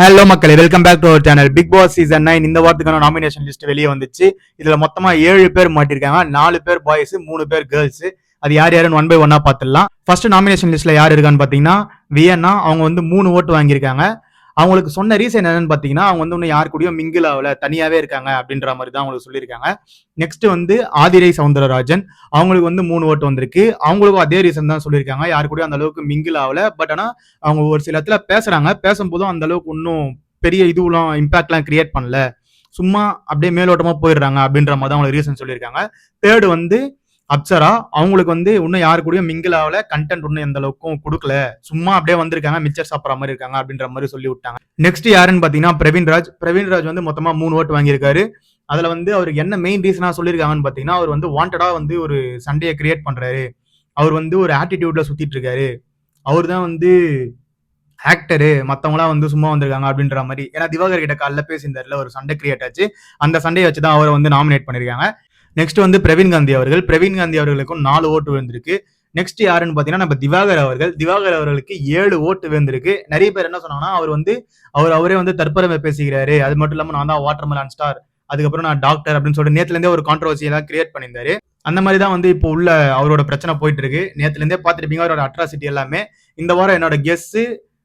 Hello மக்களே welcome back to our channel Bigg Boss season nine இந்த வாரத்துக்கான nomination list வெளியே வந்துச்சு. இதுல மொத்தமா ஏழு பேர் மாட்டிருக்காங்க. நாலு பேர் பாய்ஸ் மூணு பேர் கேர்ள்ஸ் அது யார் யாருன்னு ஒன் பை ஒன்னா பார்த்துடலாம். ஃபர்ஸ்ட் நாமினேஷன் லிஸ்ட்ல யார் இருக்கான்னு பாத்தீங்கன்னா வியன்னா அவங்க வந்து மூணு ஓட்டு வாங்கியிருக்காங்க. அவங்களுக்கு சொன்ன ரீசன் என்னன்னு பார்த்தீங்கன்னா அவங்க வந்து இன்னும் யார் கூடயும் மிங்கில் ஆகல தனியாவே இருக்காங்க அப்படின்ற மாதிரி தான் அவங்களுக்கு சொல்லியிருக்காங்க. நெக்ஸ்ட் வந்து ஆதிரை சவுந்தரராஜன். அவங்களுக்கு வந்து மூணு ஓட்டு வந்திருக்கு. அவங்களுக்கும் அதே ரீசன் தான் சொல்லியிருக்காங்க. யார் கூடயும் அந்த அளவுக்கு மிங்கிள் ஆகல. பட் ஆனால் அவங்க ஒரு சில இடத்துல பேசுறாங்க. பேசும்போதும் அந்த அளவுக்கு இன்னும் பெரிய இதுவெல்லாம் இம்பாக்ட்லாம் கிரியேட் பண்ணல. சும்மா அப்படியே மேலோட்டமா போயிடுறாங்க அப்படின்ற மாதிரி தான் அவங்களுக்கு ரீசன் சொல்லியிருக்காங்க. தேர்டு வந்து அப்சரா அவங்களுக்கு வந்து இன்னும் யாரு கூடயும் மிங்கிள் ஆகல கண்டென்ட் இன்னும் எந்த அளவுக்கும் கொடுக்கல. சும்மா அப்படியே வந்திருக்காங்க மிச்சர் சாப்பிட்ற மாதிரி இருக்காங்க அப்படின்ற மாதிரி சொல்லி விட்டாங்க. நெக்ஸ்ட் யாருன்னு பாத்தீங்கன்னா பிரவீன்ராஜ் பிரவீன்ராஜ் வந்து மொத்தமா மூணு ஓட்டு வாங்கியிருக்காரு. அதுல வந்து அவருக்கு என்ன மெயின் ரீசனா சொல்லியிருக்காங்கன்னு பாத்தீங்கன்னா அவர் வந்து வாண்டடா வந்து ஒரு சண்டையை கிரியேட் பண்றாரு. அவர் வந்து ஒரு ஆட்டிடியூட்ல சுத்திட்டு இருக்காரு. அவர் தான் வந்து ஆக்டரு மற்றவங்களாம் வந்து சும்மா வந்திருக்காங்க அப்படின்ற மாதிரி. ஏன்னா திவாகர் கிட்ட காலைல பேசியிருந்தாருல ஒரு சண்டை கிரியேட் ஆச்சு. அந்த சண்டையை வச்சு தான் அவரை வந்து நாமினேட் பண்ணியிருக்காங்க. நெக்ஸ்ட் வந்து பிரவீன் காந்தி அவர்கள். பிரவீன் காந்தி அவர்களுக்கும் நாலு ஓட்டு விழுந்திருக்கு. நெக்ஸ்ட் யாருன்னு பாத்தீங்கன்னா நம்ம திவாகர் அவர்கள். திவாகர் அவர்களுக்கு ஏழு ஓட்டு விழுந்திருக்கு. நிறைய பேர் என்ன சொன்னாங்கன்னா அவர் வந்து அவர் அவரே வந்து தற்பரமை பேசுகிறாரு அது மட்டும் இல்லாம நான் தான் வாட்டர்மெலான் ஸ்டார் அதுக்கப்புறம் நான் டாக்டர் அப்படின்னு சொல்லிட்டு நேத்துல இருந்தே ஒரு கான்ட்ரவர்சி எல்லாம் கிரியேட் பண்ணியிருந்தாரு. அந்த மாதிரி தான் வந்து இப்போ உள்ள அவரோட பிரச்சனை போயிட்டு இருக்கு. நேத்துல இருந்தே பார்த்துருப்பீங்க அவரோட அட்ராசிட்டி எல்லாமே. இந்த வாரம் என்னோட கெஸ்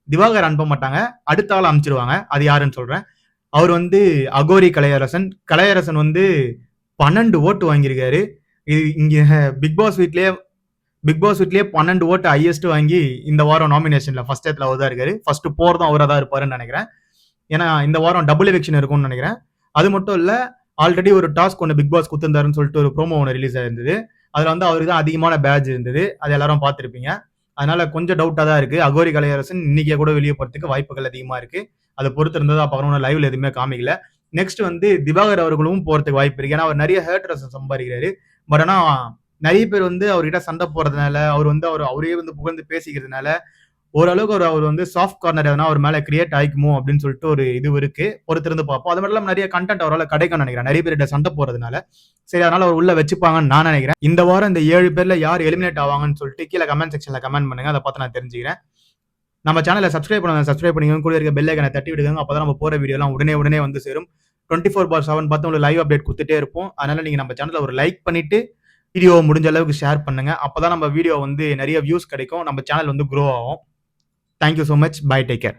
திவாகர் அனுப்ப மாட்டாங்க. அடுத்த ஆள் அனுப்பிச்சிருவாங்க. அது யாருன்னு சொல்றேன். அவர் வந்து அகோரி கலையரசன். கலையரசன் வந்து பன்னெண்டு ஓட்டு வாங்கியிருக்காரு. இது இங்கே பிக் பாஸ் வீட்லயே பிக் பாஸ் வீட்லேயே பன்னெண்டு ஓட்டு ஹையஸ்ட் வாங்கி இந்த வாரம் நாமினேஷனில் ஃபர்ஸ்ட் இடத்துல அவர் தான் இருக்காரு. ஃபர்ஸ்ட் போகிறதும் அவராக தான் இருப்பாருன்னு நினைக்கிறேன். ஏன்னா இந்த வாரம் டபுள் எலெக்ஷன் இருக்கும்னு நினைக்கிறேன். அது மட்டும் இல்லை ஆல்ரெடி ஒரு டாஸ்க் ஒன்று பிக் பாஸ் கொடுத்துருந்தாருன்னு சொல்லிட்டு ஒரு ப்ரோமோ ஒன்று ரிலீஸ் ஆயிருந்தது. அதில் வந்து அவருக்கு தான் அதிகமான பேட்ச் இருந்தது. அது எல்லாரும் பார்த்துருப்பீங்க. அதனால கொஞ்சம் டவுட்டாக தான் இருக்குது அகோரி கலையரசன் இன்னைக்கே கூட வெளியே போகிறதுக்கு வாய்ப்புகள் அதிகமாக இருக்குது அதை பொறுத்து இருந்ததா பார்க்கணும் லைவ்ல எதுவுமே காமிக்கல. நெக்ஸ்ட் வந்து திவாகர் அவர்களும் போறதுக்கு வாய்ப்பு இருக்கு. ஏன்னா அவர் நிறைய ஹேட்ரஸ் சம்பாதிக்கிறாரு. பட் ஆனா நிறைய பேர் வந்து அவர்கிட்ட சண்டை போறதுனால அவர் வந்து அவர் அவரே வந்து புகழ்ந்து பேசிக்கிறதுனால ஓரளவுக்கு அவர் அவர் வந்து சாஃப்ட் கார்னர் எதனா அவர் மேலே கிரியேட் ஆகிக்குமோ அப்படின்னு சொல்லிட்டு ஒரு இது இருக்கு. பொறுத்திருந்து பார்ப்போம். அது மட்டும் இல்லாமல் நிறைய கண்டென்ட் அவரால் கிடைக்கும்னு நினைக்கிறேன். நிறைய பேர்கிட்ட சண்டை போறதுனால சரி அதனால அவர் உள்ள வச்சுப்பாங்கன்னு நான் நினைக்கிறேன். இந்த வாரம் இந்த ஏழு பேர்ல யார் எலிமினேட் ஆவாங்கன்னு சொல்லிட்டு கீழே கமெண்ட் செக்ஷன்ல கமெண்ட் பண்ணுங்க. அதை பார்த்து நான் தெரிஞ்சுக்கிறேன். நம்ம சேனலை சப்ஸ்கிரைப் பண்ணுங்க சப்ஸ்கிரைப் பண்ணிக்கோங்க. கூட இருக்க பெல் ஐக்கனை தட்டி விடுங்க. அப்பதான் நம்ம போற வீடியோலாம் உடனே உடனே வந்து சேரும். டுவெண்ட்டி ஃபோர் பார் செவன் பார்த்து உங்களுக்கு லைவ் அப்டேட் கொடுத்துட்டே இருப்போம். அதனால நீங்கள் நம்ம சேனலை ஒரு லைக் பண்ணிட்டு வீடியோ முடிஞ்ச அளவுக்கு ஷேர் பண்ணுங்க. அப்போ தான் நம்ம வீடியோ வந்து நிறைய வியூஸ் கிடைக்கும். நம்ம சேனல் வந்து க்ரோ ஆகும். Thank you so much bye take care